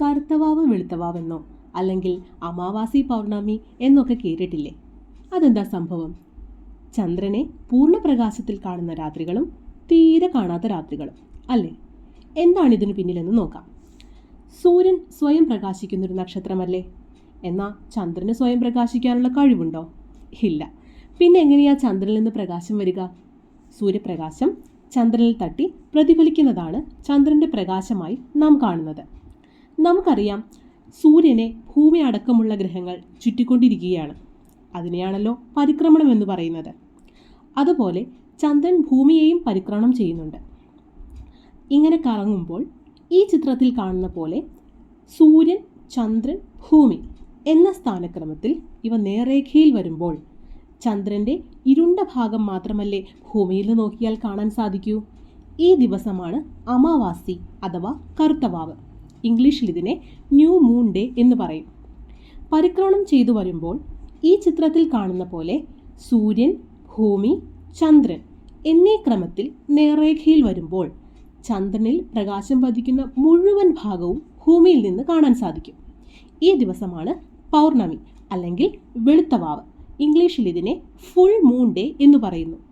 കറുത്തവാവ് വെളുത്തവാവെന്നോ അല്ലെങ്കിൽ അമാവാസി പൗർണമി എന്നൊക്കെ കേട്ടിട്ടില്ലേ? അതെന്താ സംഭവം? ചന്ദ്രനെ പൂർണപ്രകാശത്തിൽ കാണുന്ന രാത്രികളും തീരെ കാണാത്ത രാത്രികളും അല്ലേ? എന്താണ് ഇതിനു പിന്നിലെന്ന് നോക്കാം. സൂര്യൻ സ്വയം പ്രകാശിക്കുന്നൊരു നക്ഷത്രമല്ലേ? എന്നാൽ ചന്ദ്രന് സ്വയം പ്രകാശിക്കാനുള്ള കഴിവുണ്ടോ? ഇല്ല. പിന്നെ എങ്ങനെയാ ചന്ദ്രനിൽ നിന്ന് പ്രകാശം വരിക? സൂര്യപ്രകാശം ചന്ദ്രനിൽ തട്ടി പ്രതിഫലിക്കുന്നതാണ് ചന്ദ്രന്റെ പ്രകാശമായി നാം കാണുന്നത്. നമുക്കറിയാം സൂര്യനെ ഭൂമി അടക്കമുള്ള ഗ്രഹങ്ങൾ ചുറ്റിക്കൊണ്ടിരിക്കുകയാണ്. അതിനെയാണല്ലോ പരിക്രമണം എന്ന് പറയുന്നത്. അതുപോലെ ചന്ദ്രൻ ഭൂമിയെയും പരിക്രമണം ചെയ്യുന്നുണ്ട്. ഇങ്ങനെ കറങ്ങുമ്പോൾ ഈ ചിത്രത്തിൽ കാണുന്ന പോലെ സൂര്യൻ ചന്ദ്രൻ ഭൂമി എന്ന സ്ഥാനക്രമത്തിൽ ഇവ നേർരേഖയിൽ വരുമ്പോൾ ചന്ദ്രന്റെ ഇരുണ്ട ഭാഗം മാത്രമല്ലേ ഭൂമിയിൽ നോക്കിയാൽ കാണാൻ സാധിക്കൂ? ഈ ദിവസമാണ് അമാവാസി അഥവാ കറുത്തവാവ് ഇംഗ്ലീഷിൽ ഇതിനെ ന്യൂ മൂൺ ഡേ എന്ന് പറയും. പരിക്രമണം ചെയ്തു വരുമ്പോൾ ഈ ചിത്രത്തിൽ കാണുന്ന പോലെ സൂര്യൻ ഭൂമി ചന്ദ്രൻ എന്നീ ക്രമത്തിൽ നേർരേഖയിൽ വരുമ്പോൾ ചന്ദ്രനിൽ പ്രകാശം പതിക്കുന്ന മുഴുവൻ ഭാഗവും ഭൂമിയിൽ നിന്ന് കാണാൻ സാധിക്കും. ഈ ദിവസമാണ് പൗർണമി അല്ലെങ്കിൽ വെളുത്തവാവ് ഇംഗ്ലീഷിൽ ഇതിനെ ഫുൾ മൂൺ ഡേ എന്ന് പറയുന്നു.